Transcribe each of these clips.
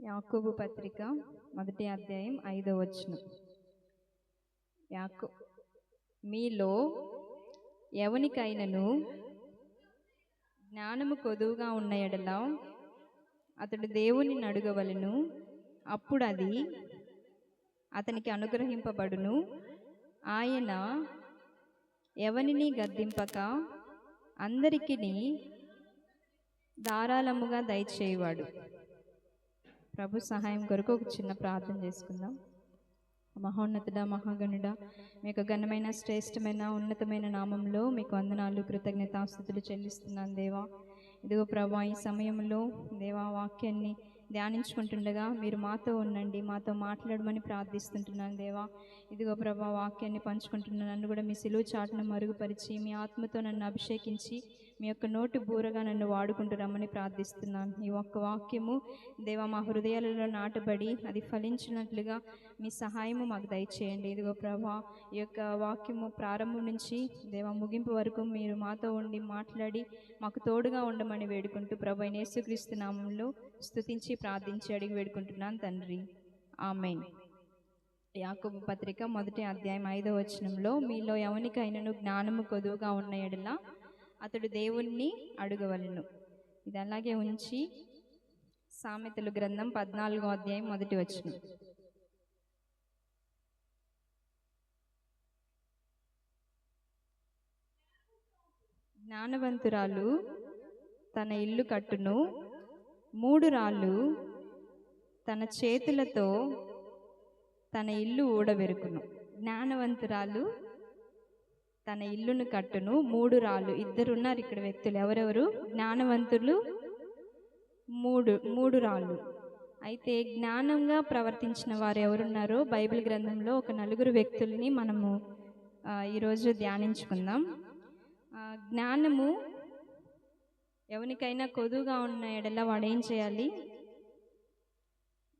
యాకోబు పత్రిక మొదటి అధ్యాయం ఐదో వచనం. యాకో మీలో ఎవనికైనను జ్ఞానము కొదువుగా ఉన్న ఎడల అతడు దేవుని నడుగవలను అప్పుడు అది అతనికి అనుగ్రహింపబడును. ఆయన ఎవనిని గద్దింపక అందరికీ ధారాళముగా దయచేయవాడు. ప్రభు సహాయం కొరకు ఒక చిన్న ప్రార్థన చేసుకుందాం. మహోన్నతుడ మహాగణుడ మీకు ఘనమైన శ్రేష్టమైన ఉన్నతమైన నామంలో మీకు వందనాలు కృతజ్ఞతాస్థుతులు చెల్లిస్తున్నాను దేవా. ఇదిగో ప్రభా ఈ సమయంలో దేవా వాక్యాన్ని ధ్యానించుకుంటుండగా మీరు మాతో ఉండండి మాతో మాట్లాడమని ప్రార్థిస్తుంటున్నాను దేవా. ఇదిగో ప్రభా వాక్యాన్ని పంచుకుంటున్నాను నన్ను కూడా మీ సిలువు చాటును మరుగుపరిచి మీ ఆత్మతో నన్ను అభిషేకించి మీ యొక్క నోటి బూరగా నన్ను వాడుకుంటూ రమ్మని ప్రార్థిస్తున్నాను. ఈ ఒక్క వాక్యము దేవా మా హృదయాలలో నాటబడి అది ఫలించినట్లుగా మీ సహాయము మాకు దయచేయండి. ఇదిగో ప్రభా ఈ యొక్క వాక్యము ప్రారంభం నుంచి దేవ ముగింపు వరకు మీరు మాతో ఉండి మాట్లాడి మాకు తోడుగా ఉండమని వేడుకుంటూ ప్రభు నేసుక్రీస్తు నామంలో స్థుతించి ప్రార్థించి అడిగి వేడుకుంటున్నాను తండ్రి. ఆమెన్. యాకోబు పత్రిక మొదటి అధ్యాయం ఐదో వచనంలో మీలో ఎవనికైనను జ్ఞానము కొదువుగా ఉన్న ఎడల అతడు దేవుణ్ణి అడగవలను. ఇది అలాగే ఉంచి సామెతలు గ్రంథం పద్నాలుగో అధ్యాయం మొదటి వచనం. జ్ఞానవంతురాలు తన ఇల్లు కట్టును. మూడు రాళ్ళు తన చేతులతో తన ఇల్లు ఊడబెరుకును. జ్ఞానవంతురాలు తన ఇల్లును కట్టును. మూడు రాళ్ళు ఇద్దరున్నారు ఇక్కడ వ్యక్తులు. ఎవరెవరు? జ్ఞానవంతులు. మూడు మూడు రాళ్ళు. అయితే జ్ఞానంగా ప్రవర్తించిన వారు ఎవరున్నారో బైబిల్ గ్రంథంలో ఒక నలుగురు వ్యక్తుల్ని మనము ఈరోజు ధ్యానించుకుందాం. జ్ఞానము ఎవరికైనా కొదువుగా ఉన్న ఎడల వాడు ఏం చేయాలి?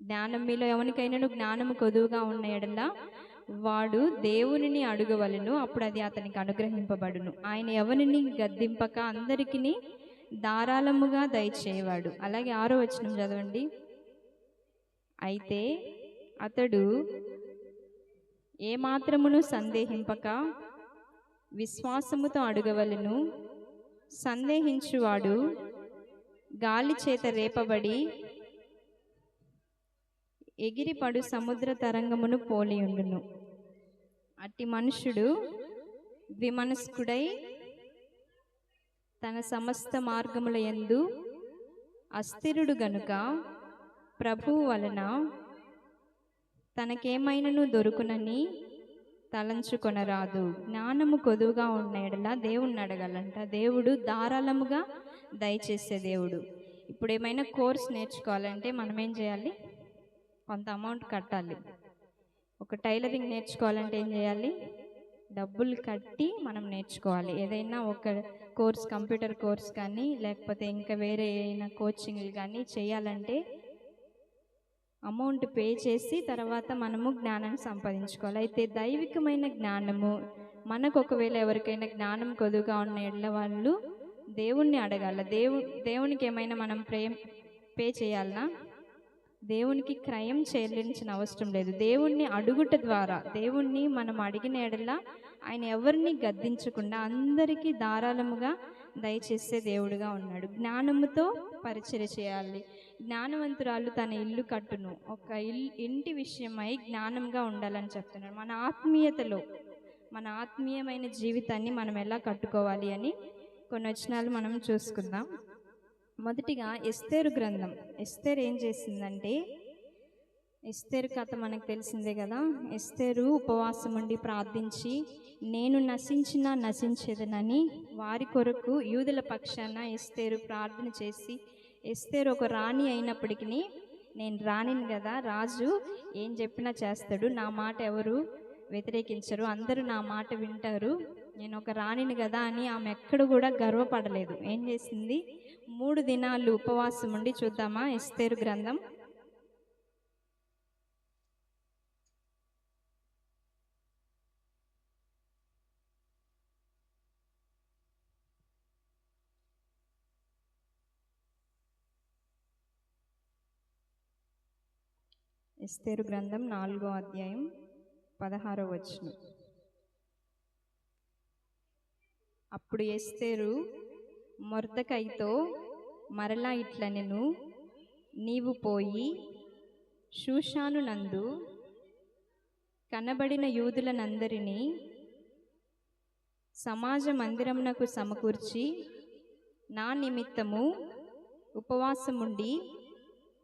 జ్ఞానం మీలో ఎవరికైనా జ్ఞానము కొదువుగా ఉన్న ఎడల వాడు దేవునిని అడుగవలను అప్పుడు అది అతనికి అనుగ్రహింపబడును. ఆయన ఎవరిని గద్దింపక అందరికీ ధారాళముగా దయచేయవాడు. అలాగే ఆరో వచనం చదవండి. అయితే అతడు ఏమాత్రమును సందేహింపక విశ్వాసముతో అడుగవలను. సందేహించువాడు. గాలి చేత రేపబడి ఎగిరిపడు సముద్ర తరంగమును పోలియుండును అట్టి మనుషుడు ద్విమనస్కుడై తన సమస్త మార్గముల యందు అస్థిరుడు గనుక ప్రభువు వలన తనకేమైనను దొరుకునని తలంచుకొనరాదు. జ్ఞానము కొదువుగా ఉన్న ఎడల దేవుణ్ణి అడగాలంట. దేవుడు ధారాళముగా దయచేసే దేవుడు. ఇప్పుడు ఏమైనా కోర్స్ నేర్చుకోవాలంటే మనం ఏం చేయాలి? కొంత అమౌంట్ కట్టాలి. ఒక టైలరింగ్ నేర్చుకోవాలంటే ఏం చేయాలి? డబ్బులు కట్టి మనం నేర్చుకోవాలి. ఏదైనా ఒక కోర్స్ కంప్యూటర్ కోర్స్ కానీ లేకపోతే ఇంకా వేరే ఏదైనా కోచింగ్లు కానీ చేయాలంటే అమౌంట్ పే చేసి తర్వాత మనము జ్ఞానాన్ని సంపాదించుకోవాలి. అయితే దైవికమైన జ్ఞానము మనకు ఒకవేళ ఎవరికైనా జ్ఞానం కొదువుగా ఉన్న ఎడ్ల వాళ్ళు దేవుణ్ణి అడగాల. దేవు దేవునికి ఏమైనా మనం ప్రేమ పే చేయాలనా? దేవునికి క్రయం చెల్లించిన అవసరం లేదు. దేవుణ్ణి అడుగుట ద్వారా దేవుణ్ణి మనం అడిగిన ఎడల ఆయన ఎవరిని గద్దించకుండా అందరికీ ధారాళముగా దయచేసే దేవుడుగా ఉన్నాడు. జ్ఞానముతో పరిచయ చేయాలి. జ్ఞానవంతురాలు తన ఇల్లు కట్టును. ఒక ఇల్ ఇంటి విషయమై జ్ఞానంగా ఉండాలని చెప్తున్నాడు. మన ఆత్మీయతలో మన ఆత్మీయమైన జీవితాన్ని మనం ఎలా కట్టుకోవాలి అని కొన్ని వచనాలు మనం చూసుకుందాం. మొదటిగా ఎస్తేరు గ్రంథం. ఎస్తేరు ఏం చేసిందంటే ఎస్తేరు కథ మనకు తెలిసిందే కదా. ఎస్తేరు ఉపవాసం ఉండి ప్రార్థించి నేను నశించిన నశించేదనని వారి కొరకు యూదుల పక్షాన ఎస్తేరు ప్రార్థన చేసి ఎస్తేరు ఒక రాణి అయినప్పటికీ నేను రాణిని కదా. రాజు ఏం చెప్పినా చేస్తాడు. నా మాట ఎవరు వ్యతిరేకించరు. అందరూ నా మాట వింటారు. నేను ఒక రాణిని కదా అని ఆమె ఎక్కడ కూడా గర్వపడలేదు. ఏం చేసింది? మూడు దినాలు ఉపవాసం ఉండి చూద్దామా? ఎస్తేరు గ్రంథం ఎస్తేరు గ్రంథం నాలుగో అధ్యాయం పదహారో వచనం. అప్పుడు ఎస్తేరు మొర్దకైతో మరలా ఇట్లనెను నీవు పోయి షూషాను నందు కనబడిన యూదులనందరినీ సమాజ మందిరమునకు సమకూర్చి నా నిమిత్తము ఉపవాసముండి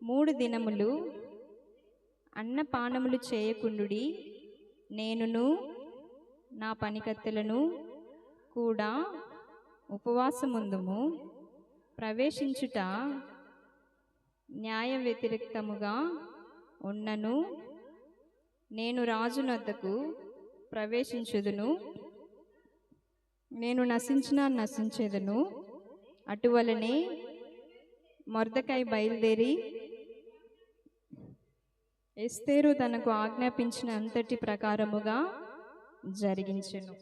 మూడు దినములు అన్నపానములు చేయకుండుడి నేనును నా పనికత్తెలను కూడా ఉపవాసముందుము. ప్రవేశించుట న్యాయ వ్యతిరేక్తముగా ఉన్నను. నేను రాజునద్దకు ప్రవేశించుదును. నేను నశించిన నశించేదను. అటువలనే మొరదకాయ బయలుదేరి ఎస్తేరు తనకు ఆజ్ఞాపించిన అంతటి ప్రకారముగా జరిగించను.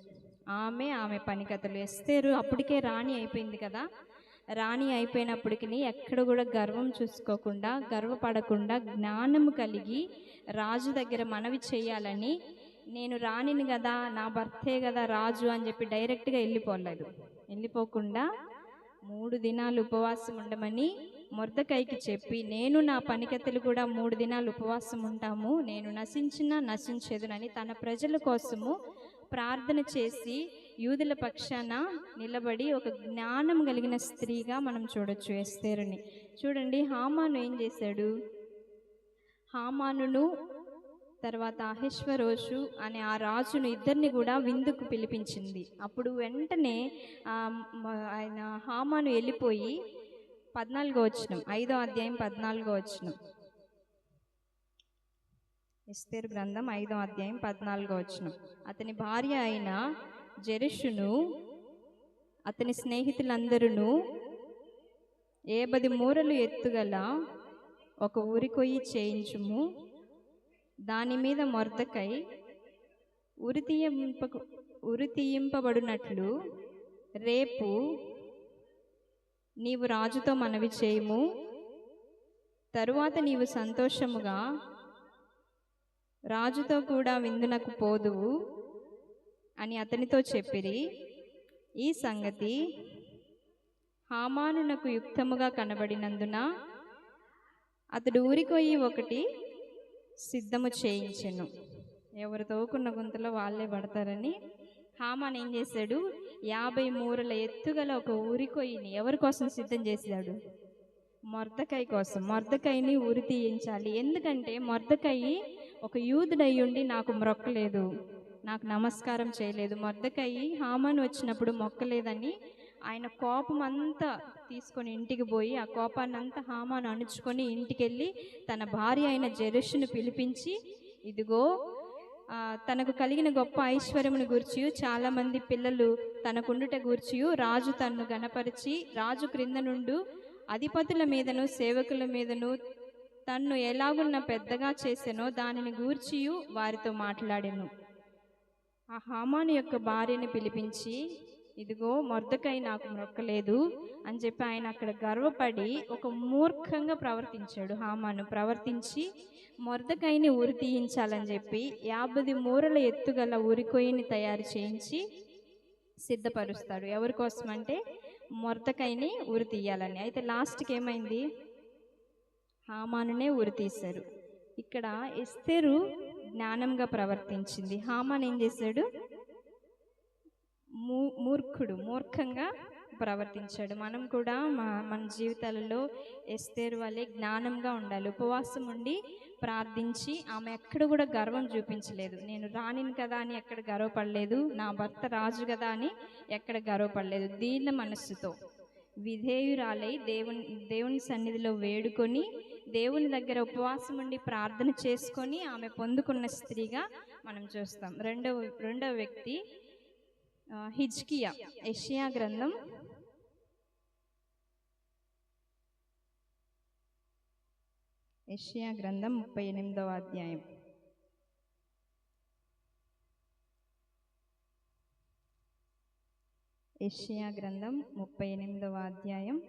ఆమె ఆమె పనికథలు ఎస్తేరు అప్పటికే రాణి అయిపోయింది కదా. రాణి అయిపోయినప్పటికీ ఎక్కడ కూడా గర్వం చూసుకోకుండా గర్వపడకుండా జ్ఞానము కలిగి రాజు దగ్గర మనవి చేయాలని నేను రాణిని కదా నా భర్తే కదా రాజు అని చెప్పి డైరెక్ట్గా వెళ్ళిపోలేదు. వెళ్ళిపోకుండా మూడు దినాలు ఉపవాసం ఉండమని మొర్దకైకి చెప్పి నేను నా పనికత్తెలు కూడా మూడు దినాలు ఉపవాసం ఉంటాము నేను నశించినా నశించేదునని తన ప్రజల కోసము ప్రార్థన చేసి యూదుల పక్షాన నిలబడి ఒక జ్ఞానం కలిగిన స్త్రీగా మనం చూడొచ్చు ఎస్తేరుని. చూడండి హామాను ఏం చేశాడు? హామానును తర్వాత అహేశ్వరోషు అనే ఆ రాజును ఇద్దరిని కూడా విందుకు పిలిపించింది. అప్పుడు వెంటనే ఆయన హామాను వెళ్ళిపోయి పద్నాలుగో వచ్చినం ఐదో అధ్యాయం పద్నాలుగో వచ్చినం ఎస్తేరు గ్రంథం ఐదో అధ్యాయం పద్నాలుగో వచ్చినం అతని భార్య అయిన జెరిషును అతని స్నేహితులందరూ ఏబది మూరలు ఎత్తుగల ఒక ఉరికొయ్యి చేయించుము. దాని మీద మొరతకై ఉరి తీయింప ఉరి తీయింపబడినట్లు రేపు నీవు రాజుతో మనవి చేయము. తరువాత నీవు సంతోషముగా రాజుతో కూడా విందునకు పోదువు అని అతనితో చెప్పిరి. ఈ సంగతి హామానునకు యుక్తముగా కనబడినందున అతడు ఊరికొయ్యి ఒకటి సిద్ధము చేయించెను. ఎవరు తోకున్న గుంతలో వాళ్ళే పడతారని హామాన్ ఏం చేశాడు? యాభై మూరల ఎత్తుగల ఒక ఉరికొయ్యిని ఎవరి కోసం సిద్ధం చేశాడు? మొర్దకాయ కోసం. మొర్దకాయని ఉరి తీయించాలి. ఎందుకంటే మొర్దకాయి ఒక యూదుడై ఉండి నాకు మొక్కలేదు నాకు నమస్కారం చేయలేదు. మొర్దకాయి హామాన్ వచ్చినప్పుడు మొక్కలేదని ఆయన కోపం అంతా తీసుకొని ఇంటికి పోయి ఆ కోపాన్ని అంతా హామాను అణుచుకొని ఇంటికి వెళ్ళి తన భార్య అయిన జెరుషును పిలిపించి ఇదిగో తనకు కలిగిన గొప్ప ఐశ్వర్యమును గూర్చియు చాలామంది పిల్లలు తనకుండుట గూర్చియు రాజు తన్ను గణపరిచి రాజు క్రింద నుండు అధిపతుల మీదను సేవకుల మీదను తన్ను ఎలాగున్న పెద్దగా చేసెనో దానిని గూర్చియు వారితో మాట్లాడాను. ఆ హామాను యొక్క భార్యను పిలిపించి ఇదిగో మొర్దకై నాకు మొక్కలేదు అని చెప్పి ఆయన అక్కడ గర్వపడి ఒక మూర్ఖంగా ప్రవర్తించాడు. హామాను ప్రవర్తించి మొర్దకైని ఉరి తీయించాలని చెప్పి యాభై మూరల ఎత్తుగల ఉరికొయ్యని తయారు చేయించి సిద్ధపరుస్తాడు. ఎవరి కోసం అంటే మొర్దకైని ఉరి తీయాలని. అయితే లాస్ట్కి ఏమైంది? హామానునే ఉరి తీశారు. ఇక్కడ ఎస్తేరు జ్ఞానంగా ప్రవర్తించింది. హామాన్ ఏం చేశాడు? మూ మూర్ఖుడు మూర్ఖంగా ప్రవర్తించాడు. మనం కూడా మా మన జీవితాలలో ఎస్తేరు వల్లే జ్ఞానంగా ఉండాలి. ఉపవాసం ఉండి ప్రార్థించి ఆమె ఎక్కడ కూడా గర్వం చూపించలేదు. నేను రానిని కదా అని ఎక్కడ గర్వపడలేదు. నా భర్త రాజు కదా అని ఎక్కడ గర్వపడలేదు. దీన మనస్సుతో విధేయురాలై దేవుని దేవుని సన్నిధిలో వేడుకొని దేవుని దగ్గర ఉపవాసం ఉండి ప్రార్థన చేసుకొని ఆమె పొందుకున్న స్త్రీగా మనం చూస్తాం. రెండవ రెండవ వ్యక్తి హిజ్కియా ఏషియా గ్రంథం. ఏషియా గ్రంథం ముప్పై ఎనిమిదవ అధ్యాయం. ఏషియా గ్రంథం ముప్పై ఎనిమిదవ అధ్యాయం.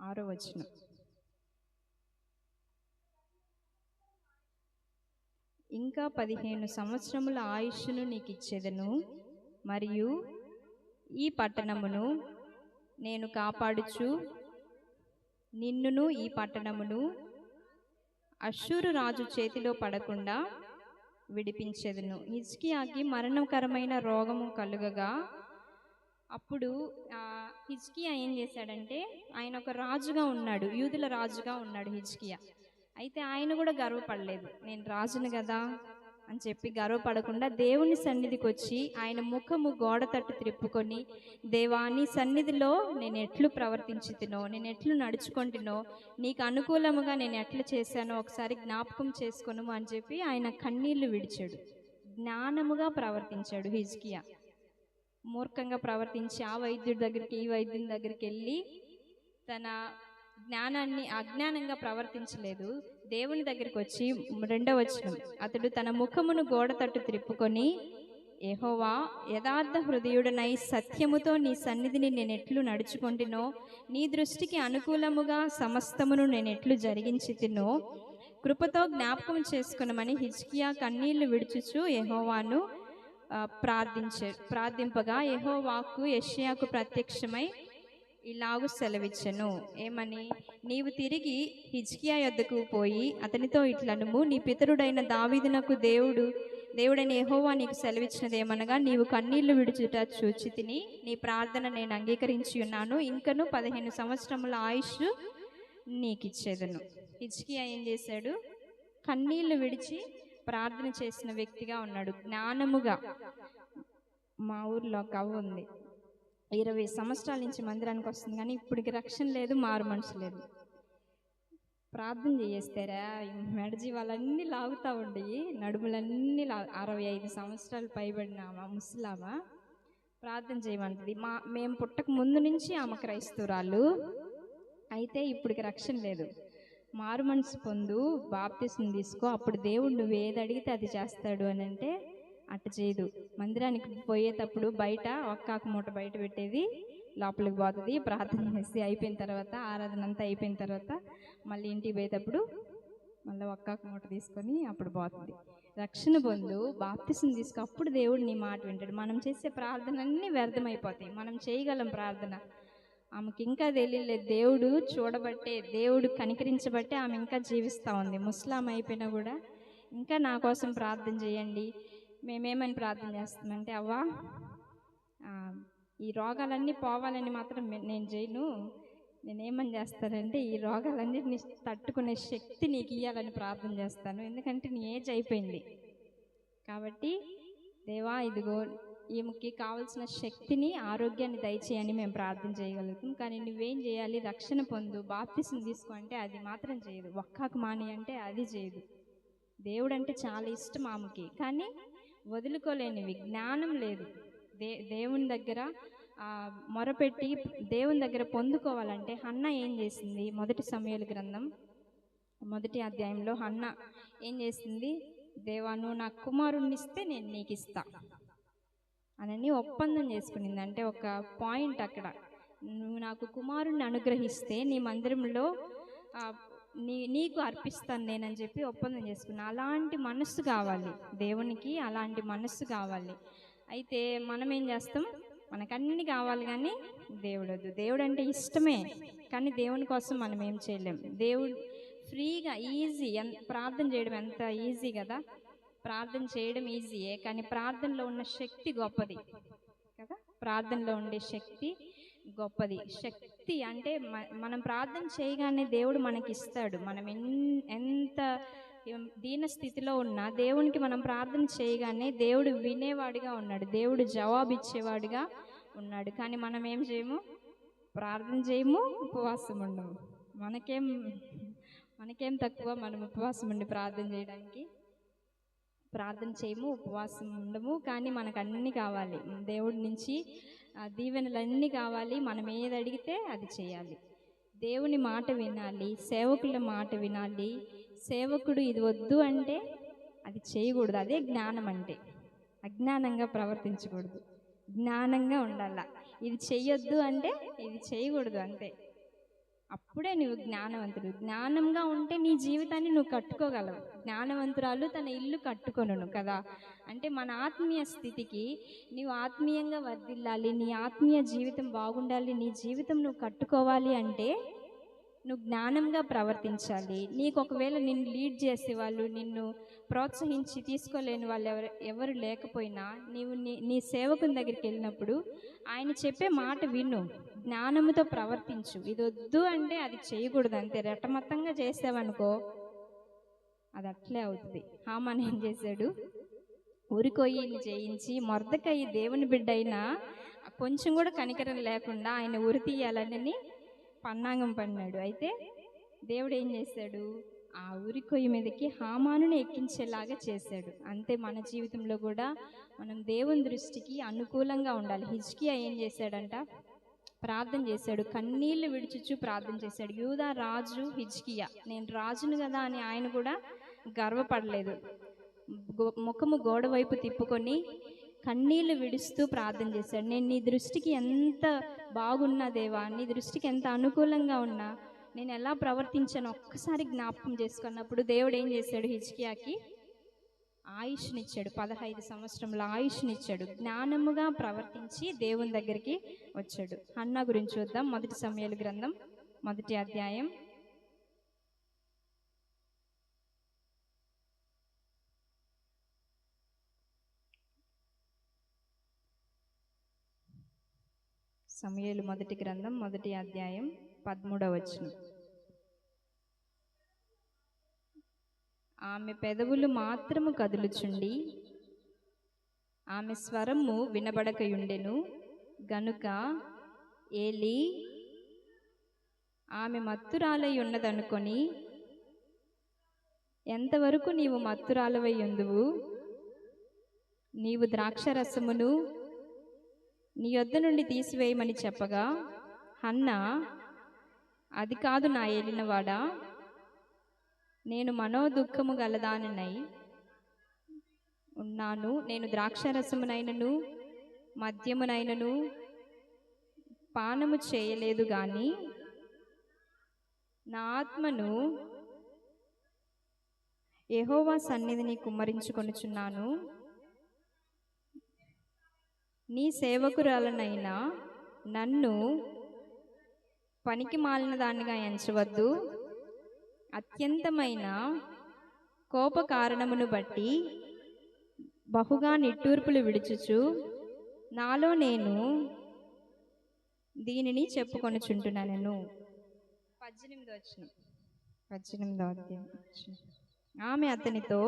ఆరో వచనం. ఇంకా పదిహేను సంవత్సరముల ఆయుష్ను నీకు ఇచ్చేదను మరియు ఈ పట్టణమును నేను కాపాడుచు నిన్నును ఈ పట్టణమును అశ్షూరు రాజు చేతిలో పడకుండా విడిపించేదను. హిజ్కియాకి మరణకరమైన రోగము కలుగగా అప్పుడు హిజ్కియా ఏం చేశాడంటే ఆయన ఒక రాజుగా ఉన్నాడు యూదుల రాజుగా ఉన్నాడు హిజ్కియా. అయితే ఆయన కూడా గర్వపడలేదు. నేను రాజును కదా అని చెప్పి గర్వపడకుండా దేవుని సన్నిధికి వచ్చి ఆయన ముఖము గోడ తట్టు త్రిప్పుకొని దేవా నీ సన్నిధిలో నేను ఎట్లు ప్రవర్తించుతునో నేను ఎట్లు నడుచుకుంటునో నీకు అనుకూలముగా నేను ఎట్లు చేశానో ఒకసారి జ్ఞాపకం చేసుకొను అని చెప్పి ఆయన కన్నీళ్ళు విడిచాడు. జ్ఞానముగా ప్రవర్తించాడు హిజ్కియా. మూర్ఖంగా ప్రవర్తించి ఆ వైద్యుడి దగ్గరికి ఈ వైద్యుని దగ్గరికి వెళ్ళి తన జ్ఞానాన్ని అజ్ఞానంగా ప్రవర్తించలేదు. దేవుని దగ్గరికి వచ్చి రెండవ వచనం. అతడు తన ముఖమును గోడ తట్టు త్రిప్పుకొని ఎహోవా యథార్థ హృదయుడనై సత్యముతో నీ సన్నిధిని నేను ఎట్లు నడుచుకుంటునో నీ దృష్టికి అనుకూలముగా సమస్తమును నేను ఎట్లు జరిగించి తినో కృపతో జ్ఞాపకం చేసుకునమని హిజ్కియా కన్నీళ్ళు విడుచుచు ఎహోవాను ప్రార్థించే ప్రార్థింపగా ఎహోవాకు యషియాకు ప్రత్యక్షమై ఇలాగు సెలవిచ్చెను. ఏమని? నీవు తిరిగి హిజ్కియా యొద్దకు పోయి అతనితో ఇట్లనుము నీ పితరుడైన దావీదునకు దేవుడు దేవుడైన ఎహోవా నీకు సెలవిచ్చినదేమనగా నీవు కన్నీళ్ళు విడుచుట చూచి తిని నీ ప్రార్థన నేను అంగీకరించి ఉన్నాను. ఇంకను పదిహేను సంవత్సరముల ఆయుష్ నీకిచ్చేదను. హిజ్కియా ఏం చేశాడు? కన్నీళ్ళు విడిచి ప్రార్థన చేసిన వ్యక్తిగా ఉన్నాడు. జ్ఞానముగా. మా ఊర్లో ఒక ఉంది. ఇరవై సంవత్సరాల నుంచి మందిరానికి వస్తుంది కానీ ఇప్పటికి రక్షణ లేదు మారు మనసు లేదు. ప్రార్థన చేస్తారా మెడ జీవాలన్నీ లాగుతూ ఉండయి నడుములన్నీ లా అరవై ఐదు సంవత్సరాలు పైబడినామా ముసలామా ప్రార్థన చేయమంటది. మా మేము పుట్టక ముందు నుంచి ఆమె క్రైస్తవురాలు అయితే ఇప్పటికి రక్షణ లేదు. మారు మనసు పొందు బాప్తిస్ని తీసుకో అప్పుడు దేవుడు నువ్వు ఏది అడిగితే అది చేస్తాడు అని అంటే అట్ట చేయదు. మందిరానికి పోయేటప్పుడు బయట ఒక్కాకు మూట బయట పెట్టేది లోపలికి పోతుంది ప్రార్థన చేసి అయిపోయిన తర్వాత ఆరాధన అంతా అయిపోయిన తర్వాత మళ్ళీ ఇంటికి పోయేటప్పుడు మళ్ళీ ఒక్కాకు మూట తీసుకొని అప్పుడు పోతుంది. రక్షణ పొందు బాప్తిసం తీసుకు అప్పుడు దేవుడు నీ మాట వింటాడు. మనం చేసే ప్రార్థనలన్నీ వ్యర్థమైపోతాయి. మనం చేయగలం ప్రార్థన. ఆమెకి ఇంకా తెలియలేదు. దేవుడు చూడబట్టే దేవుడు కనికరించబట్టే ఆమె ఇంకా జీవిస్తూ ఉంది. ముస్లాం అయిపోయినా కూడా ఇంకా నా కోసం ప్రార్థన చేయండి. మేమేమని ప్రార్థన చేస్తామంటే అవ్వా ఈ రోగాలన్నీ పోవాలని మాత్రం నేను చేయను. నేనేమని చేస్తానంటే ఈ రోగాలన్నిటిని తట్టుకునే శక్తి నీకు ఇవ్వాలని ప్రార్థన చేస్తాను. ఎందుకంటే నీ ఏజ్ అయిపోయింది. కాబట్టి దేవా ఇదిగో ఈమెకి కావలసిన శక్తిని ఆరోగ్యాన్ని దయచేయని మేము ప్రార్థన చేయగలుగుతాం. కానీ నువ్వేం చేయాలి? రక్షణ పొందు బాప్తిసం తీసుకో అంటే అది మాత్రం చేయదు. ఒక్కాకు మాని అంటే అది చేయదు. దేవుడు అంటే చాలా ఇష్టం ఆమెకి. కానీ వదులుకోలేనివి జ్ఞానం లేదు. దే దేవుని దగ్గర మొరపెట్టి దేవుని దగ్గర పొందుకోవాలంటే హన్న ఏం చేసింది? మొదటి సమయాల గ్రంథం మొదటి అధ్యాయంలో హన్న ఏం చేసింది? దేవా నువ్వు నాకు కుమారుణ్ణి ఇస్తే నేను నీకు ఇస్తా అనని ఒప్పందం చేసుకునింది. అంటే ఒక పాయింట్ అక్కడ. నువ్వు నాకు కుమారుణ్ణి అనుగ్రహిస్తే నీ మందిరంలో నీ నీకు అర్పిస్తాను నేనని చెప్పి ఒప్పందం చేసుకున్నా. అలాంటి మనస్సు కావాలి. దేవునికి అలాంటి మనస్సు కావాలి. అయితే మనం ఏం చేస్తాం? మనకన్నీ కావాలి కానీ దేవుడు వద్దు. దేవుడు అంటే ఇష్టమే కానీ దేవుని కోసం మనం ఏం చేయలేం. దేవుడు ఫ్రీగా ఈజీ ఎంత ప్రార్థన చేయడం ఎంత ఈజీ కదా? ప్రార్థన చేయడం ఈజీయే కానీ ప్రార్థనలో ఉన్న శక్తి గొప్పది కదా? ప్రార్థనలో ఉండే శక్తి గొప్పది. శక్తి అంటే మ- మనం ప్రార్థన చేయగానే దేవుడు మనకి ఇస్తాడు మనం ఎన్ ఎంత దీన స్థితిలో ఉన్నా దేవునికి మనం ప్రార్థన చేయగానే దేవుడు వినేవాడిగా ఉన్నాడు. దేవుడు జవాబు ఇచ్చేవాడిగా ఉన్నాడు. కానీ మనం ఏం చేయము? ప్రార్థన చేయము ఉపవాసం ఉండము. మనకేం మనకేం తక్కువ మనం ఉపవాసం ఉండి ప్రార్థన చేయడానికి? ప్రార్థన చేయము ఉపవాసం ఉండము. కానీ మనకు అన్నీ కావాలి. దేవుడి నుంచి ఆ, దీవెనలన్నీ కావాలి. మనం ఏది అడిగితే అది చేయాలి. దేవుని మాట వినాలి. సేవకుల మాట వినాలి. సేవకుడు ఇది వద్దు అంటే అది చేయకూడదు. అదే జ్ఞానం అంటే. అజ్ఞానంగా ప్రవర్తించకూడదు. జ్ఞానంగా ఉండాల. ఇది చెయ్యొద్దు అంటే ఇది చేయకూడదు అంతే. అప్పుడే నువ్వు జ్ఞానవంతుడు. జ్ఞానంగా ఉంటే నీ జీవితాన్ని నువ్వు కట్టుకోగలవు. జ్ఞానవంతురాలు తన ఇల్లు కట్టుకొనును కదా. అంటే మన ఆత్మీయ స్థితికి నీవు ఆత్మీయంగా వర్ధిల్లాలి నీ ఆత్మీయ జీవితం బాగుండాలి నీ జీవితం నువ్వు కట్టుకోవాలి అంటే నువ్వు జ్ఞానంగా ప్రవర్తించాలి. నీకు ఒకవేళ నిన్ను లీడ్ చేసే వాళ్ళు నిన్ను ప్రోత్సహించి తీసుకోలేని వాళ్ళు ఎవరు ఎవరు లేకపోయినా నీవు నీ నీ సేవకుని దగ్గరికి వెళ్ళినప్పుడు ఆయన చెప్పే మాట విను. జ్ఞానముతో ప్రవర్తించు. ఇది వద్దు అంటే అది చేయకూడదు అంతే. రెట్టమత్తంగా చేసావనుకో అది అట్లే అవుతుంది. హామాన్ ఏం చేశాడు? ఉరికొయ్యిని చేయించి మొరదకయ్యి దేవుని బిడ్డ అయినా కొంచెం కూడా కనికరం లేకుండా ఆయన ఉరి తీయాలని పన్నాంగం పన్నాడు. అయితే దేవుడు ఏం చేశాడు? ఆ ఉరికొయ్యి మీదకి హామానుని ఎక్కించేలాగా చేశాడు. అంతే మన జీవితంలో కూడా మనం దేవుని దృష్టికి అనుకూలంగా ఉండాలి. హిజ్కియా ఏం చేశాడంట? ప్రార్థన చేశాడు. కన్నీళ్ళు విడిచుచు ప్రార్థన చేశాడు. యూదా రాజు హిజ్కియా. నేను రాజును కదా అని ఆయన కూడా గర్వపడలేదు. గో- ముఖము గోడ వైపు తిప్పుకొని కన్నీళ్ళు విడుస్తూ ప్రార్థన చేశాడు. నేను నీ దృష్టికి ఎంత బాగున్నా దేవా నీ దృష్టికి ఎంత అనుకూలంగా ఉన్నా నేను ఎలా ప్రవర్తించాను ఒక్కసారి జ్ఞాపకం చేసుకున్నప్పుడు దేవుడు ఏం చేశాడు హిజ్కియాకి? ఆయుష్నిచ్చాడు. పదహైదు సంవత్సరంలో ఆయుష్నిచ్చాడు. జ్ఞానముగా ప్రవర్తించి దేవుని దగ్గరికి వచ్చాడు. అన్న గురించి చూద్దాం. మొదటి సమయాల గ్రంథం మొదటి అధ్యాయం సమయలు మొదటి గ్రంథం మొదటి అధ్యాయం పదమూడవ ఆమె పెదవులు మాత్రము కదులుచుండి ఆమె స్వరము వినబడకయుండెను. గనుక ఏలి ఆమె మత్తురాలై ఉన్నదనుకొని ఎంతవరకు నీవు మత్తురాలవై ఉందువు నీవు ద్రాక్షరసమును నీ యొద్ద నుండి తీసివేయమని చెప్పగా హన్న అది కాదు నా ఏలినవాడా? నేను మనోదుఖము గలదాననై ఉన్నాను. నేను ద్రాక్షరసమునైనను మద్యమునైనను పానము చేయలేదు కానీ నా ఆత్మను ఎహోవా సన్నిధిని కుమ్మరించుకొనుచున్నాను. నీ సేవకురాలనైనా నన్ను పనికి మాలిన దానిగా ఎంచవద్దు. అత్యంతమైన కోప కారణమును బట్టి బహుగా నిట్టూర్పులు విడుచుచు నాలో నేను దీనిని చెప్పుకొనుచుంటున్నాను పద్దెనిమిది వచ్చిన పద్దెనిమిదో అధ్యాయం. ఆమె అతనితో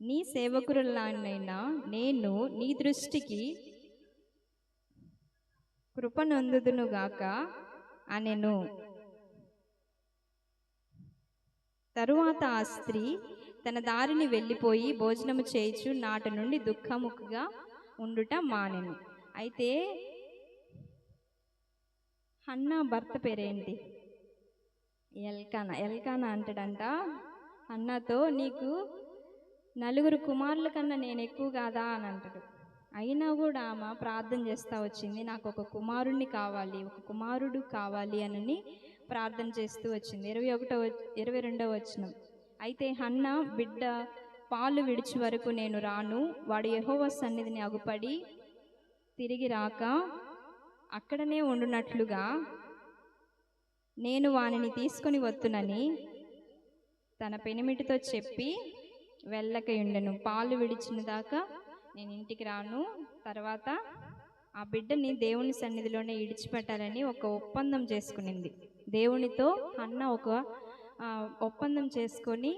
నీ సేవకురులనైనా నేను నీ దృష్టికి కృపనొందుదునుగాక అనెను. తరువాత ఆ స్త్రీ తన దారిని వెళ్ళిపోయి భోజనము చేయిచు నాటి నుండి దుఃఖముఖగా ఉండుట మానెను. అయితే హన్నా భర్త పేరేంటి? ఎల్కానా. ఎల్కానా అంటాడంట. అన్నతో నీకు నలుగురు కుమారుల కన్నా నేను ఎక్కువ కాదా అని అంటాడు. అయినా కూడా ఆమె ప్రార్థన చేస్తూ వచ్చింది. నాకు ఒక కుమారుణ్ణి కావాలి ఒక కుమారుడు కావాలి అని ప్రార్థన చేస్తూ వచ్చింది. ఇరవై ఒకటో ఇరవై రెండవ వచనం. అయితే హన్న బిడ్డ పాలు విడిచి వరకు నేను రాను. వాడు యహోవ సన్నిధిని అగుపడి తిరిగి రాక అక్కడనే ఉండునట్లుగా నేను వానిని తీసుకొని వత్తునని తన పెనిమిటితో చెప్పి వెళ్ళకయుండెను పాలు విడిచిన దాకా నేను ఇంటికి రాను. తర్వాత ఆ బిడ్డని దేవుని సన్నిధిలోనే ఇడిచిపెట్టాలని ఒక ఒప్పందం చేసుకునింది. దేవునితో అన్న ఒక ఒప్పందం చేసుకొని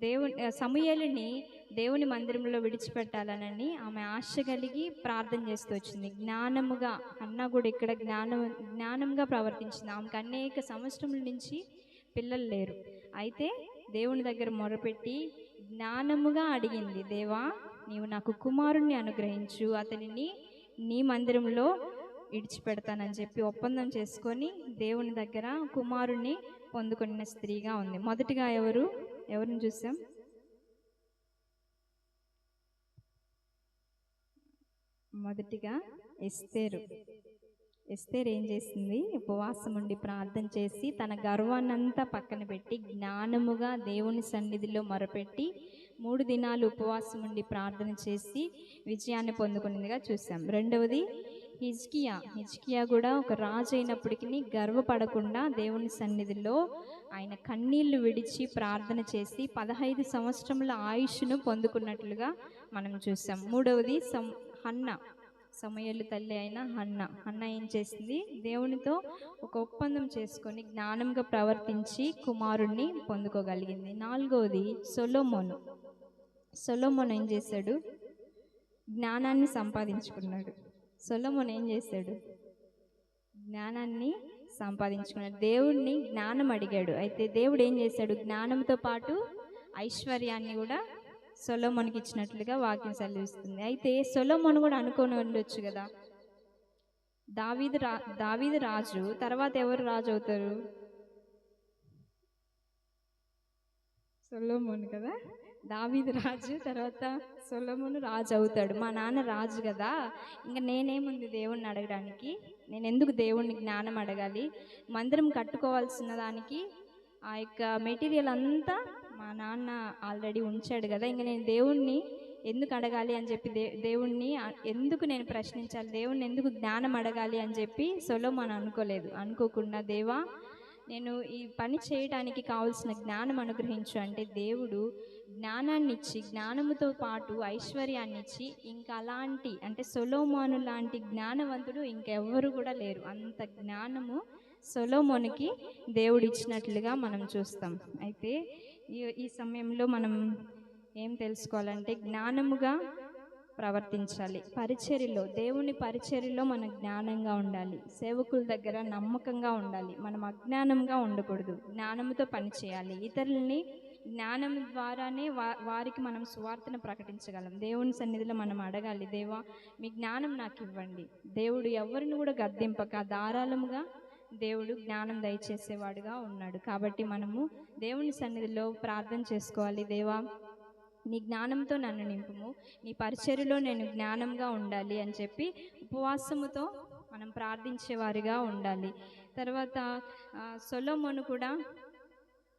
దేవుని సమయాలని దేవుని మందిరంలో విడిచిపెట్టాలనని ఆమె ఆశ కలిగి ప్రార్థన చేస్తూ వచ్చింది. జ్ఞానముగా అన్న కూడా ఇక్కడ జ్ఞానం జ్ఞానంగా ప్రవర్తించింది. ఆమెకు అనేక సంవత్సరముల నుంచి పిల్లలు లేరు. అయితే దేవుని దగ్గర మొరపెట్టి జ్ఞానముగా అడిగింది. దేవా నీవు నాకు కుమారుణ్ణి అనుగ్రహించు. అతనిని నీ మందిరంలో ఇడిచిపెడతానని చెప్పి ఒప్పందం చేసుకొని దేవుని దగ్గర కుమారుణ్ణి పొందుకున్న స్త్రీగా ఉంది. మొదటిగా ఎవరు? ఎవరిని చూసాం? మొదటిగా ఎస్తేరు. ఎస్తేర్ ఏం చేసింది? ఉపవాసం ఉండి ప్రార్థన చేసి తన గర్వాన్నంతా పక్కన పెట్టి జ్ఞానముగా దేవుని సన్నిధిలో మొరపెట్టి మూడు దినాలు ఉపవాసం ఉండి ప్రార్థన చేసి విజయాన్ని పొందుకునేదిగా చూసాం. రెండవది హిజ్కియా. హిజ్కియా కూడా ఒక రాజు అయినప్పటికీ గర్వపడకుండా దేవుని సన్నిధిలో ఆయన కన్నీళ్ళు విడిచి ప్రార్థన చేసి పదహైదు సంవత్సరముల ఆయుష్ను పొందుకున్నట్లుగా మనం చూసాం. మూడవది సం హన్న. సమయలు తల్లి అయిన హన్న. అన్న ఏం చేసింది? దేవునితో ఒక ఒప్పందం చేసుకొని జ్ఞానంగా ప్రవర్తించి కుమారుణ్ణి పొందుకోగలిగింది. నాలుగవది సొలోమోను. సొలోమోన్ ఏం చేశాడు? జ్ఞానాన్ని సంపాదించుకున్నాడు. సొలోమోన్ ఏం చేశాడు? జ్ఞానాన్ని సంపాదించుకున్నాడు. దేవుడిని జ్ఞానం అడిగాడు. అయితే దేవుడు ఏం చేశాడు? జ్ఞానంతో పాటు ఐశ్వర్యాన్ని కూడా సొలోమోన్కి ఇచ్చినట్లుగా వాక్యం సెలవిస్తుంది. అయితే సొలోమోన్ కూడా అనుకొని ఉండొచ్చు కదా. దావీదు రా దావీదు రాజు తర్వాత ఎవరు రాజు అవుతారు? సొలోమోన్ కదా? దావీదు రాజు తర్వాత సొలోమోను రాజు అవుతాడు. మా నాన్న రాజు కదా. ఇంకా నేనేముంది దేవుణ్ణి అడగడానికి? నేను ఎందుకు దేవుణ్ణి జ్ఞానం అడగాలి? మందిరం కట్టుకోవాల్సిన దానికి ఆ యొక్క మెటీరియల్ అంతా మా నాన్న ఆల్రెడీ ఉంచాడు కదా ఇంకా నేను దేవుణ్ణి ఎందుకు అడగాలి అని చెప్పి దే దేవుణ్ణి ఎందుకు నేను ప్రశ్నించాలి దేవుణ్ణి ఎందుకు జ్ఞానం అడగాలి అని చెప్పి సొలోమోన్ అనుకోలేదు. అనుకోకుండా దేవా నేను ఈ పని చేయడానికి కావాల్సిన జ్ఞానం అనుగ్రహించు. అంటే దేవుడు జ్ఞానాన్ని ఇచ్చి జ్ఞానముతో పాటు ఐశ్వర్యాన్ని ఇచ్చి ఇంకా అలాంటి అంటే సొలోమోను లాంటి జ్ఞానవంతుడు ఇంకెవ్వరు కూడా లేరు. అంత జ్ఞానము సొలోమోనికి దేవుడు ఇచ్చినట్లుగా మనం చూస్తాం. అయితే ఈ ఈ సమయంలో మనం ఏం తెలుసుకోవాలంటే జ్ఞానముగా ప్రవర్తించాలి. పరిచర్యలో దేవుని పరిచర్యలో మనం జ్ఞానంగా ఉండాలి. సేవకుల దగ్గర నమ్మకంగా ఉండాలి. మనం అజ్ఞానంగా ఉండకూడదు. జ్ఞానంతో పని చేయాలి. జ్ఞానం ద్వారానే వా వారికి మనం సువార్తను ప్రకటించగలం. దేవుని సన్నిధిలో మనం అడగాలి దేవా మీ జ్ఞానం నాకు ఇవ్వండి. దేవుడు ఎవరిని కూడా గద్దెంపక ధారాళముగా దేవుడు జ్ఞానం దయచేసేవాడుగా ఉన్నాడు. కాబట్టి మనము దేవుని సన్నిధిలో ప్రార్థన చేసుకోవాలి. దేవా నీ జ్ఞానంతో నన్ను నింపుము. నీ పరిచర్యలో నేను జ్ఞానంగా ఉండాలి అని చెప్పి ఉపవాసముతో మనం ప్రార్థించేవారిగా ఉండాలి. తర్వాత సొలోమోను కూడా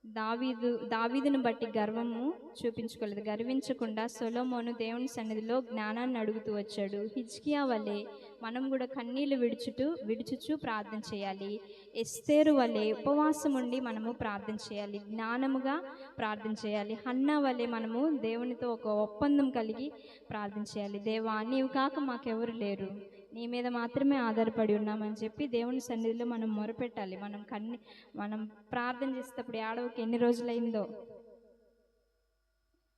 దావీదు దావీదును బట్టి గర్వము చూపించుకోలేదు. గర్వించకుండా సొలోమోను దేవుని సన్నిధిలో జ్ఞానాన్ని అడుగుతూ వచ్చాడు. హిజ్కియా వలె మనం కూడా కన్నీళ్ళు విడుచుటూ విడుచుచూ ప్రార్థన చేయాలి. ఎస్తేరు వలె ఉపవాసం ఉండి మనము ప్రార్థన చేయాలి. జ్ఞానముగా ప్రార్థన చేయాలి. హన్నా వలె మనము దేవునితో ఒక ఒప్పందం కలిగి ప్రార్థన చేయాలి. దేవా నీవు కాక మాకెవరు లేరు. నీ మీద మాత్రమే ఆధారపడి ఉన్నామని చెప్పి దేవుని సన్నిధిలో మనం మొరపెట్టాలి. మనం కన్ని మనం ప్రార్థన చేసేటప్పుడు ఏడవకి ఎన్ని రోజులైందో.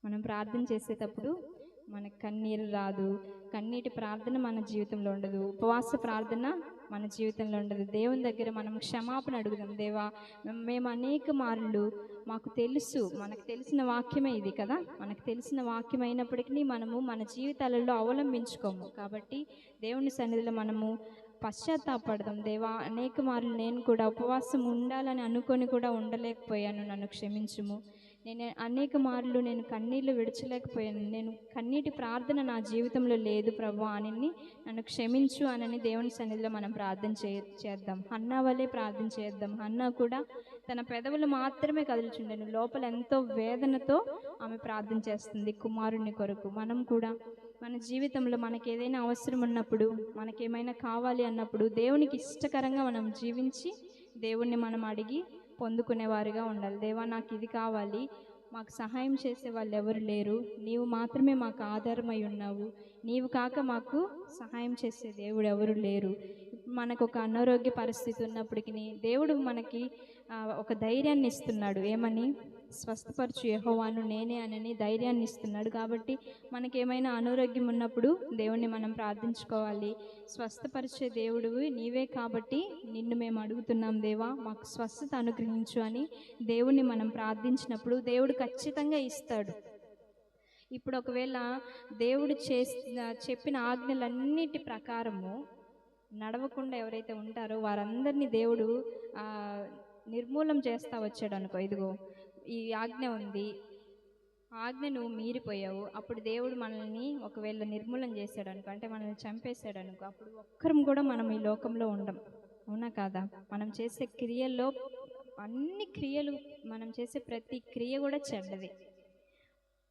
మనం ప్రార్థన చేసేటప్పుడు మనకు కన్నీరు రాదు. కన్నీటి ప్రార్థన మన జీవితంలో ఉండదు. ఉపవాస ప్రార్థన మన జీవితంలో ఉండదు. దేవుని దగ్గర మనం క్షమాపణ అడుగుదాం. దేవా మేము అనేక మార్లు మాకు తెలుసు మనకు తెలిసిన వాక్యమే ఇది కదా? మనకు తెలిసిన వాక్యం అయినప్పటికీ మనము మన జీవితాలలో అవలంబించుకోము. కాబట్టి దేవుని సన్నిధిలో మనము పశ్చాత్తాపడదాం. దేవా అనేక మార్లు నేను కూడా ఉపవాసం ఉండాలని అనుకొని కూడా ఉండలేకపోయాను. నన్ను క్షమించుము. నేను అనేక మార్లు నేను కన్నీళ్ళు విడచలేకపోయాను. నేను కన్నీటి ప్రార్థన నా జీవితంలో లేదు ప్రభు అని నన్ను క్షమించు అనని దేవుని సన్నిధిలో మనం ప్రార్థన చే చేద్దాం. అన్న వలే ప్రార్థన చేద్దాం. అన్న కూడా తన పెదవులు మాత్రమే కదులుచుండను. లోపల ఎంతో వేదనతో ఆమె ప్రార్థన చేస్తుంది కుమారుని కొరకు. మనం కూడా మన జీవితంలో మనకి ఏదైనా అవసరం ఉన్నప్పుడు మనకేమైనా కావాలి అన్నప్పుడు దేవునికి ఇష్టకరంగా మనం జీవించి దేవుణ్ణి మనం అడిగి పొందుకునేవారుగా ఉండాలి. దేవా నాకు ఇది కావాలి. మాకు సహాయం చేసే వాళ్ళు ఎవరు లేరు. నీవు మాత్రమే మాకు ఆధారమై ఉన్నావు. నీవు కాక మాకు సహాయం చేసే దేవుడు ఎవరు లేరు. మనకు ఒక అనారోగ్య పరిస్థితి ఉన్నప్పటికీ దేవుడు మనకి ఒక ధైర్యాన్ని ఇస్తున్నాడు. ఏమని? స్వస్థపరచు యహోవాను నేనే అనని ధైర్యాన్ని ఇస్తున్నాడు. కాబట్టి మనకేమైనా అనారోగ్యం ఉన్నప్పుడు దేవుణ్ణి మనం ప్రార్థించుకోవాలి. స్వస్థపరిచే దేవుడు నీవే కాబట్టి నిన్ను మేము అడుగుతున్నాం దేవా మాకు స్వస్థత అనుగ్రహించు అని దేవుణ్ణి మనం ప్రార్థించినప్పుడు దేవుడు ఖచ్చితంగా ఇస్తాడు. ఇప్పుడు ఒకవేళ దేవుడు చేసిన చెప్పిన ఆజ్ఞలన్నిటి ప్రకారము నడవకుండా ఎవరైతే ఉంటారో వారందరినీ దేవుడు నిర్మూలం చేస్తా వచ్చాడు అనుకో. ఇదిగో ఈ ఆజ్ఞ ఉంది. ఆజ్ఞ నువ్వు మీరిపోయావు. అప్పుడు దేవుడు మనల్ని ఒకవేళ నిర్మూలన చేశాడు అనుకో అంటే మనల్ని చంపేశాడు అనుకో అప్పుడు ఒక్కరం కూడా మనం ఈ లోకంలో ఉండం. అవునా కాదా? మనం చేసే క్రియల్లో అన్ని క్రియలు మనం చేసే ప్రతి క్రియ కూడా చెడ్డది.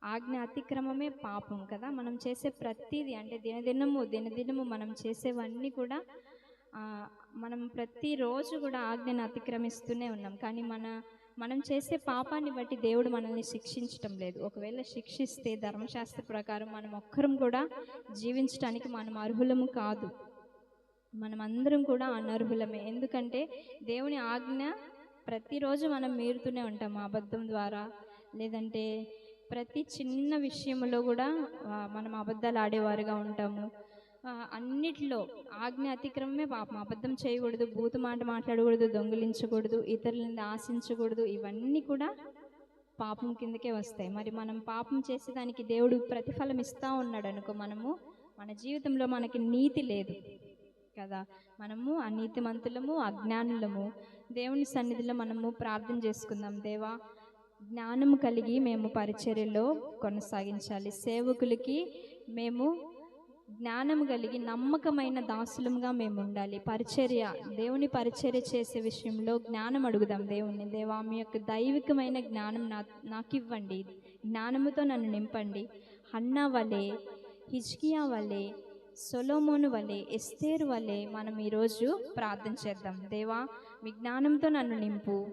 ఆజ్ఞ అతిక్రమమే పాపం కదా? మనం చేసే ప్రతిదీ అంటే దినదినము దినదినము మనం చేసేవన్నీ కూడా మనం ప్రతిరోజు కూడా ఆజ్ఞను అతిక్రమిస్తూనే ఉన్నాం. కానీ మన మనం చేసే పాపాన్ని బట్టి దేవుడు మనల్ని శిక్షించటం లేదు. ఒకవేళ శిక్షిస్తే ధర్మశాస్త్ర ప్రకారం మనం ఒక్కరం కూడా జీవించడానికి మనం అర్హులము కాదు. మనం అందరం కూడా అనర్హులమే. ఎందుకంటే దేవుని ఆజ్ఞ ప్రతిరోజు మనం మీరుతూనే ఉంటాం అబద్ధం ద్వారా. లేదంటే ప్రతి చిన్న విషయంలో కూడా మనం అబద్ధాలు ఆడేవారుగా ఉంటాము. అన్నిట్లో ఆజ్ఞ అతిక్రమమే పాపం. అబద్ధం చేయకూడదు బూతు మాట మాట్లాడకూడదు దొంగిలించకూడదు ఇతరులని ఆశించకూడదు ఇవన్నీ కూడా పాపం కిందకే వస్తాయి. మరి మనం పాపం చేసేదానికి దేవుడు ప్రతిఫలం ఇస్తూ ఉన్నాడు అనుకో మనము మన జీవితంలో మనకి నీతి లేదు కదా. మనము అనీతిమంతులము అజ్ఞానులము. దేవుని సన్నిధిలో మనము ప్రార్థన చేసుకుందాం. దేవా జ్ఞానము కలిగి మేము పరిచర్యలో కొనసాగించాలి. సేవకులకి మేము జ్ఞానం కలిగి నమ్మకమైన దాసులుగా మేము ఉండాలి. పరిచర్య దేవుని పరిచర్య చేసే విషయంలో జ్ఞానం అడుగుదాం. దేవుణ్ణి దేవా మీ యొక్క దైవికమైన జ్ఞానం నా నాకు ఇవ్వండి జ్ఞానముతో నన్ను నింపండి. హన్నా వలె హిజ్కియా వలె సొలోమోను వలె ఎస్తేరు వలె మనం ఈరోజు ప్రార్థన చేద్దాం. దేవా మీ జ్ఞానంతో నన్ను నింపు.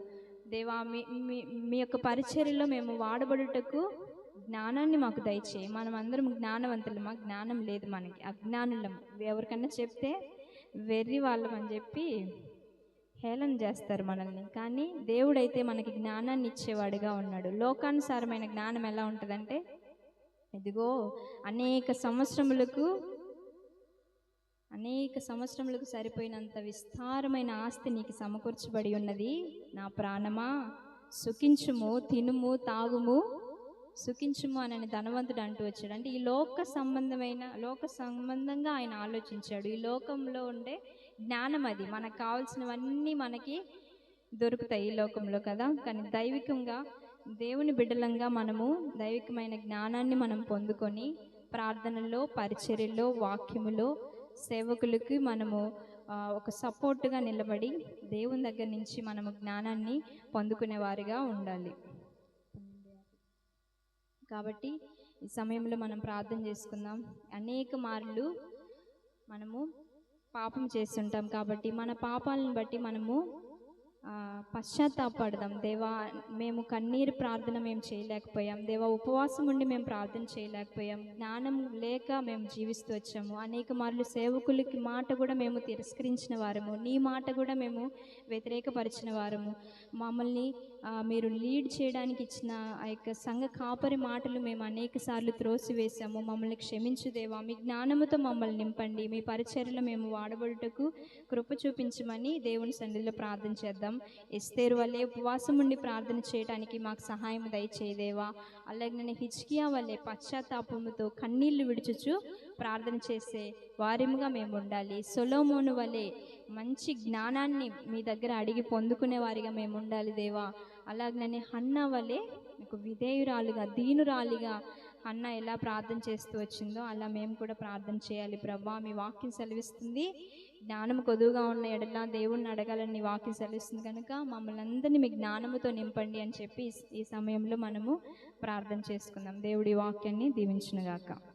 దేవా మీ మీ మీ యొక్క పరిచర్యలో మేము వాడబడుటకు జ్ఞానాన్ని మాకు దయచేయి. మనం అందరం జ్ఞానవంతులమా? జ్ఞానం లేదు మనకి. అజ్ఞానులం. ఎవరికన్నా చెప్తే వెర్రి వాళ్ళం అని చెప్పి హేళన చేస్తారు మనల్ని. కానీ దేవుడైతే మనకి జ్ఞానాన్ని ఇచ్చేవాడుగా ఉన్నాడు. లోకానుసారమైన జ్ఞానం ఎలా ఉంటుందంటే ఇదిగో అనేక సంవత్సరములకు అనేక సంవత్సరములకు సరిపోయినంత విస్తారమైన ఆస్తి నీకు సమకూర్చబడి ఉన్నది. నా ప్రాణమా? సుఖించుము తినుము తాగుము. సుఖించుము అని ధనవంతుడు అంటూ వచ్చాడు. అంటే ఈ లోక సంబంధమైన లోక సంబంధంగా ఆయన ఆలోచించాడు. ఈ లోకంలో ఉండే జ్ఞానం అది. మనకు కావాల్సినవన్నీ మనకి దొరుకుతాయి ఈ లోకంలో కదా. కానీ దైవికంగా దేవుని బిడ్డలంగా మనము దైవికమైన జ్ఞానాన్ని మనం పొందుకొని ప్రార్థనలో పరిచర్యలో వాక్యములో సేవకులకి మనము ఒక సపోర్ట్గా నిలబడి దేవుని దగ్గర నుంచి మనము జ్ఞానాన్ని పొందుకునేవారుగా ఉండాలి. కాబట్టి ఈ సమయంలో మనం ప్రార్థన చేసుకుందాం. అనేక మార్లు మనము పాపం చేస్తుంటాం కాబట్టి మన పాపాలను బట్టి మనము పశ్చాత్తాపడదాం దేవా మేము కన్నీరు ప్రార్థన మేము చేయలేకపోయాం. దేవా ఉపవాసం ఉండి మేము ప్రార్థన చేయలేకపోయాం. జ్ఞానం లేక మేము జీవిస్తూ వచ్చాము. అనేక మార్లు సేవకులకి మాట కూడా మేము తిరస్కరించిన వారము. నీ మాట కూడా మేము వ్యతిరేకపరిచిన వారము. మమ్మల్ని మీరు లీడ్ చేయడానికి ఇచ్చిన ఆ యొక్క సంఘ కాపరి మాటలు మేము అనేక సార్లు త్రోసివేశాము. మమ్మల్ని క్షమించు దేవా. మీ జ్ఞానముతో మమ్మల్ని నింపండి. మీ పరిచర్యలో మేము వాడబడుటకు కృప చూపించమని దేవుని సన్నిధిలో ప్రార్థన చేద్దాం. ఎస్తేరు వల్లే ఉపవాసం ఉండి ప్రార్థన చేయడానికి మాకు సహాయం దయచేయదేవా. అలాగే నేను హిచ్కియా వల్లే పశ్చాత్తాపముతో కన్నీళ్ళు విడుచుచు ప్రార్థన చేసే వారిముగా మేము ఉండాలి సొలోమోను వలె మంచి జ్ఞానాన్ని మీ దగ్గర అడిగి పొందుకునే వారిగా మేము ఉండాలి దేవా అలాగనే హన్న వలె మీకు విధేయురాలుగా దీనురాలిగా అన్న ఎలా ప్రార్థన చేస్తూ వచ్చిందో అలా మేము కూడా ప్రార్థన చేయాలి ప్రభా. మీ వాక్యం సెలవిస్తుంది. జ్ఞానం కొదువుగా ఉన్న ఎడలా దేవుణ్ణి అడగాలని వాక్యం సెలవిస్తుంది కనుక మమ్మల్ని అందరినీ మీ జ్ఞానముతో నింపండి అని చెప్పి ఈ- సమయంలో మనము ప్రార్థన చేసుకుందాం. దేవుడి వాక్యాన్ని దీవించినగాక.